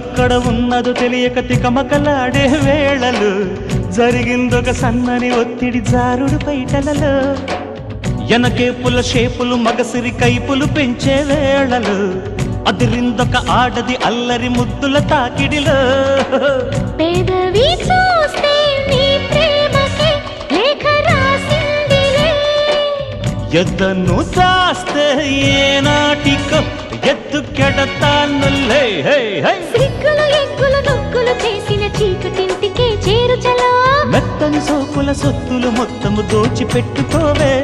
తనెక్కడ ఉన్నదో తెలియక తికమకలాడే వేళలు. జరిగిందొక సన్నని ఒత్తిడి జారుడు పైటలలో. ఎనకేపుల షేపులు మగసిరి కైపులు పెంచే వేళలు. అదిరిందొక ఆడది అల్లరి ముద్దుల తాకిడిలో. ఎద్దను తాస్తే ఏనాటికో ఎత్తుకెడతానులే. హే హే. సిగ్గులు నొక్కులు చేసిన చీకటింటికే చేరుచలో. మెత్తని సోకుల సొత్తులు మొత్తము దోచిపెట్టుకోవే.